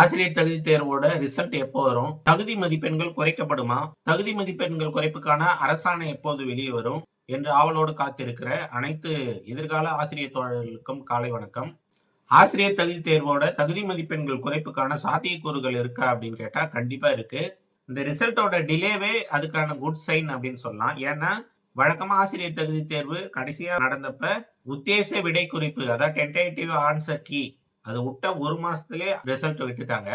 ஆசிரியர் தகுதி தேர்வோட ரிசல்ட் எப்போ வரும்? தகுதி மதிப்பெண்கள் குறைக்கப்படுமா? தகுதி மதிப்பெண்கள் குறைப்புக்கான அரசாணை எப்போது வெளியே வரும்? என்று ஆவலோடு காத்திருக்கிற அனைத்து எதிர்கால ஆசிரியர் தோழர்களுக்கும் காலை வணக்கம். ஆசிரியர் தகுதி தேர்வோட தகுதி மதிப்பெண்கள் குறைப்புக்கான சாத்தியக்கூறுகள் இருக்கா அப்படின்னு கேட்டா கண்டிப்பா இருக்கு. இந்த ரிசல்ட்டோட டிலேவே அதுக்கான குட் சைன் அப்படின்னு சொல்லலாம். ஏன்னா வழக்கமா ஆசிரியர் தகுதி தேர்வு கடைசியா நடந்தப்ப உத்தேச விடை குறிப்பு அதாவது டென்டேட்டிவ் ஆன்சர் கீ அதை விட்ட ஒரு மாசத்துலயே ரிசல்ட் விட்டுட்டாங்க.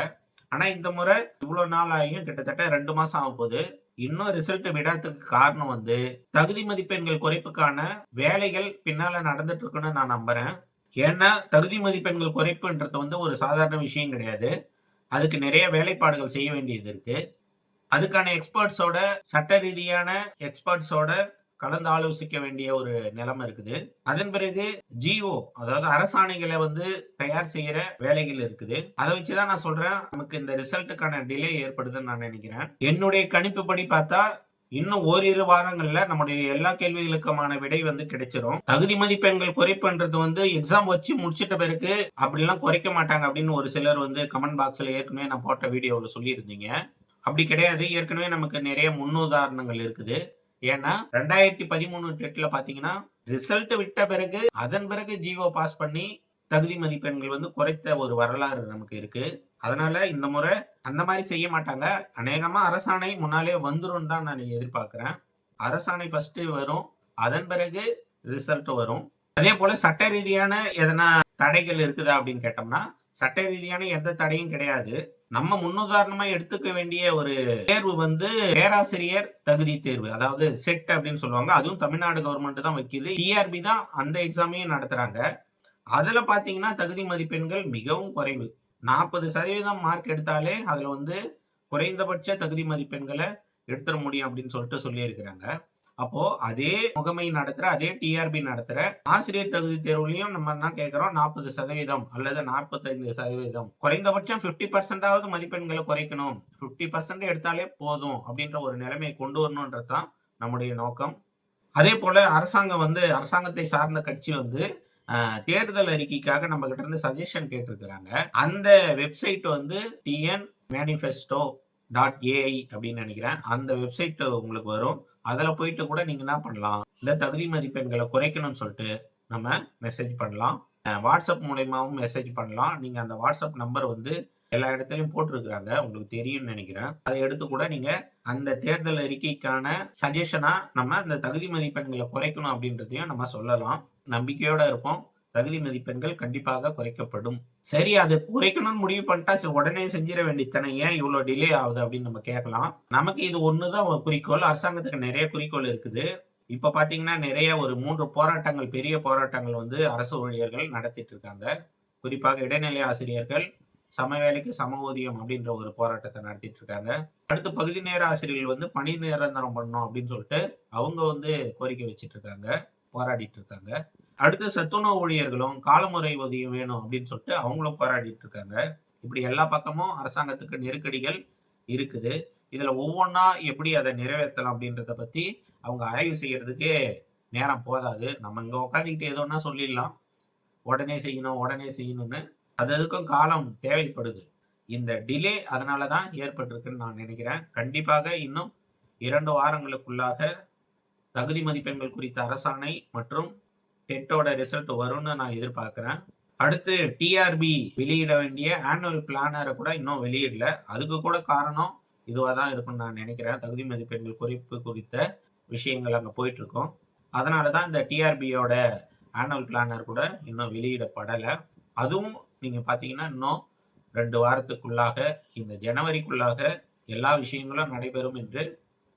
ஆனா இந்த முறை இவ்வளவு நாள் ஆகியும் கிட்டத்தட்ட ரெண்டு மாசம் ஆக போகுது. இன்னும் ரிசல்ட் விடாததுக்கு காரணம் வந்து தகுதி மதிப்பெண்கள் குறைப்புக்கான வேலைகள் பின்னால நடந்துட்டு இருக்குன்னு நான் நம்புறேன். ஏன்னா தகுதி மதிப்பெண்கள் குறைப்புன்றது வந்து ஒரு சாதாரண விஷயம் கிடையாது. அதுக்கு நிறைய வேலைப்பாடுகள் செய்ய வேண்டியது இருக்கு. அதுக்கான எக்ஸ்பர்ட்ஸோட சட்ட ரீதியான எக்ஸ்பர்ட்ஸோட கலந்து ஆலோசிக்க வேண்டிய ஒரு நிலைமை இருக்குது. அதன் பிறகு ஜிஓ அதாவது அரசாணைகளை வந்து தயார் செய்யற வேலைகள் இருக்குது. அதை வச்சுதான் நான் சொல்றேன். நமக்கு இந்த ரிசல்ட்டுக்கான டிலே ஏற்படுதுன்னு நான் நினைக்கிறேன். என்னுடைய கணிப்புப்படி பார்த்தா இன்னும் ஓரிரு வாரங்கள்ல நம்முடைய எல்லா கேள்விகளுக்குமான விடை வந்து கிடைச்சிரும். தகுதி மதிப்பெண்கள் குறைப்புன்றது வந்து எக்ஸாம் வச்சு முடிச்சிட்ட பிறகு அப்படிலாம் குறைக்க மாட்டாங்க அப்படின்னு ஒரு சிலர் வந்து கமெண்ட் பாக்ஸ்ல ஏற்கனவே நான் போட்ட வீடியோவில் சொல்லியிருந்தீங்க. அப்படி கிடையாது. ஏற்கனவே நமக்கு நிறைய முன்னுதாரணங்கள் இருக்குது. ஏன்னா ரெண்டாயிரத்தி பதிமூணு டெட்ல பாத்தீங்கன்னா ரிசல்ட் விட்ட பிறகு அதன் பிறகு ஜிஓ பாஸ் பண்ணி தகுதி மதிப்பெண்கள் வந்து குறைத்த ஒரு வரலாறு நமக்கு இருக்கு. அதனால இந்த முறை அந்த மாதிரி செய்ய மாட்டாங்க. அநேகமா அரசாணை முன்னாலே வந்துரும் தான் நான் எதிர்பார்க்கிறேன். அரசாணை ஃபர்ஸ்ட் வரும் அதன் பிறகு ரிசல்ட் வரும். அதே போல சட்ட ரீதியான எதனா தடைகள் இருக்குதா அப்படின்னு கேட்டோம்னா சட்ட ரீதியான எந்த தடையும் கிடையாது. நம்ம முன்னுதாரணமா எடுத்துக்க வேண்டிய ஒரு தேர்வு வந்து பேராசிரியர் தகுதி தேர்வு அதாவது செட் அப்படின்னு சொல்லுவாங்க. அதுவும் தமிழ்நாடு கவர்மெண்ட் தான் வைக்கிது டிஆர்பி தான் அந்த எக்ஸாமையும் நடத்துறாங்க. அதுல பாத்தீங்கன்னா தகுதி மதிப்பெண்கள் மிகவும் குறைவு. நாற்பது சதவீதம் மார்க் எடுத்தாலே அதுல வந்து குறைந்தபட்ச தகுதி மதிப்பெண்களை எடுத்துட முடியும் அப்படின்னு சொல்லிட்டு சொல்லியிருக்கிறாங்க. அப்போ அதே முகமை நடத்துற அதே டிஆர்பி நடத்துற ஆசிரியர் தகுதி தேர்வுலையும் நம்ம என்ன கேட்கிறோம் நாற்பது சதவீதம் அல்லது நாற்பத்தைந்து சதவீதம். குறைந்தபட்சம் பிப்டி பர்சன்டாவது மதிப்பெண்களை குறைக்கணும். பிப்டி பர்சன்ட் எடுத்தாலே போதும் அப்படின்ற ஒரு நிலைமையை கொண்டு வரணுன்றது தான் நம்முடைய நோக்கம். அதே போல அரசாங்கம் வந்து அரசாங்கத்தை சார்ந்த கட்சி வந்து தேர்தல் அறிக்கைக்காக நம்ம கிட்ட இருந்து சஜஷன் கேட்டிருக்கிறாங்க. அந்த வெப்சைட் வந்து டிஎன் மேனிஃபெஸ்டோ டாட் ஏஐ அப்படின்னு நினைக்கிறேன். அந்த வெப்சைட் உங்களுக்கு வரும். அதில் போயிட்டு கூட நீங்கள் என்ன பண்ணலாம்? இந்த தகுதி மதிப்பெண்களை குறைக்கணும்னு சொல்லிட்டு நம்ம மெசேஜ் பண்ணலாம். வாட்ஸ்அப் மூலயமாவும் மெசேஜ் பண்ணலாம். நீங்கள் அந்த வாட்ஸ்அப் நம்பர் வந்து எல்லா இடத்துலையும் போட்டிருக்கிறாங்க. உங்களுக்கு தெரியும்னு நினைக்கிறேன். அதை எடுத்து கூட நீங்கள் அந்த தேர்தல் அறிக்கைக்கான சஜஷனாக நம்ம அந்த தகுதி மதிப்பெண்களை குறைக்கணும் அப்படின்றதையும் நம்ம சொல்லலாம். நம்பிக்கையோட இருப்போம். தகுதி மதிப்பெண்கள் கண்டிப்பாக குறைக்கப்படும். சரி அது குறைக்கணும்னு முடிவு பண்ணிட்டா உடனே செஞ்சிட வேண்டித்தனை ஏன் இவ்வளோ டிலே ஆகுது அப்படின்னு நம்ம கேட்கலாம். நமக்கு இது ஒன்று தான் குறிக்கோள் அரசாங்கத்துக்கு நிறைய குறிக்கோள் இருக்குது. இப்போ பார்த்தீங்கன்னா நிறைய ஒரு மூன்று போராட்டங்கள் பெரிய போராட்டங்கள் வந்து அரசு ஊழியர்கள் நடத்திட்டு இருக்காங்க. குறிப்பாக இடைநிலை ஆசிரியர்கள் சம வேலைக்கு சம ஊதியம் அப்படின்ற ஒரு போராட்டத்தை நடத்திட்டு இருக்காங்க. அடுத்து பகுதி நேர ஆசிரியர்கள் வந்து பணி நிரந்தரம் பண்ணணும் அப்படின்னு சொல்லிட்டு அவங்க வந்து கோரிக்கை வச்சிட்டு இருக்காங்க போராடிட்டு இருக்காங்க. அடுத்து சத்துணவு ஊழியர்களும் காலமுறை உதவி வேணும் அப்படின்னு சொல்லிட்டு அவங்களும் போராடிட்டு இருக்காங்க. இப்படி எல்லா பக்கமும் அரசாங்கத்துக்கு நெருக்கடிகள் இருக்குது. இதுல ஒவ்வொன்றா எப்படி அதை நிறைவேற்றலாம் அப்படின்றத பத்தி அவங்க ஆய்வு செய்யறதுக்கே நேரம் போதாது. நம்ம இங்க உட்காந்துக்கிட்டு ஏதோன்னா சொல்லிடலாம். உடனே செய்யணும் உடனே செய்யணும்னு அது அதுக்கும் காலம் தேவைப்படுது. இந்த டிலே அதனால தான் ஏற்பட்டிருக்குன்னு நான் நினைக்கிறேன். கண்டிப்பாக இன்னும் இரண்டு வாரங்களுக்குள்ளாக தகுதி மதிப்பெண்கள் குறித்த அரசாணை மற்றும் டெட்டோட ரிசல்ட் வரும்னு நான் எதிர்பார்க்குறேன். அடுத்து டிஆர்பி வெளியிட வேண்டிய ஆனுவல் பிளானரை கூட இன்னும் வெளியிடல. அதுக்கு கூட காரணம் இதுவாக தான் இருக்கும்னு நான் நினைக்கிறேன். தகுதி மதிப்பெண்கள் குறிப்பு குறித்த விஷயங்கள் அங்கே போயிட்டுருக்கோம். அதனால தான் இந்த டிஆர்பியோட ஆனுவல் பிளானர் கூட இன்னும் வெளியிடப்படலை. அதுவும் நீங்கள் பார்த்தீங்கன்னா இன்னும் ரெண்டு வாரத்துக்குள்ளாக இந்த ஜனவரிக்குள்ளாக எல்லா விஷயங்களும் நடைபெறும் என்று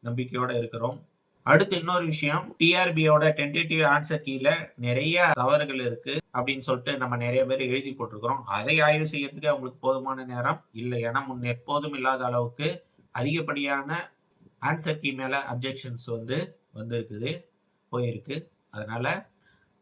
நம்பிக்கையோடு இருக்கிறோம். அடுத்து இன்னொரு விஷயம் டிஆர்பியோட டென்டேட்டிவ் ஆன்சர் கீழே நிறைய தவறுகள் இருக்கு அப்படின்னு சொல்லிட்டு நம்ம நிறைய பேர் எழுதி போட்டிருக்கிறோம். அதை ஆய்வு செய்யறதுக்கு அவங்களுக்கு போதுமான நேரம் இல்லை. ஏன்னா முன் எப்போதும் இல்லாத அளவுக்கு அதிகப்படியான ஆன்சர் கீ மேல அப்ஜெக்ஷன்ஸ் வந்து வந்திருக்குது போயிருக்கு. அதனால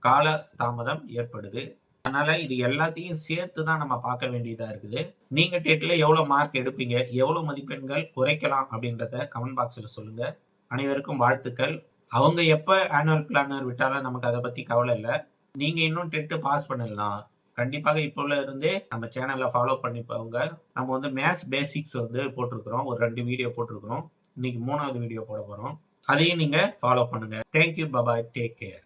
கால தாமதம் ஏற்படுது. அதனால இது எல்லாத்தையும் சேர்த்து தான் நம்ம பார்க்க வேண்டியதா இருக்குது. நீங்க டெட்ல எவ்வளவு மார்க் எடுப்பீங்க எவ்வளவு மதிப்பெண்கள் குறைக்கலாம் அப்படின்றத கமெண்ட் பாக்ஸ்ல சொல்லுங்க. அனைவருக்கும் வாழ்த்துக்கள். அவங்க எப்போ ஆனுவல் பிளானர் விட்டாலும் நமக்கு அதை பற்றி கவலை இல்லை. நீங்கள் இன்னும் டெட்டு பாஸ் பண்ணிடலாம் கண்டிப்பாக இப்போல இருந்தே நம்ம சேனலை ஃபாலோ பண்ணி போங்க நம்ம வந்து மேத்ஸ் பேசிக்ஸ் வந்து போட்டிருக்கிறோம். ஒரு ரெண்டு வீடியோ போட்டிருக்கிறோம். இன்னைக்கு மூணாவது வீடியோ போட போகிறோம் அதையும் நீங்கள் ஃபாலோ பண்ணுங்கள் தேங்க்யூ பபாய் டேக் கேர்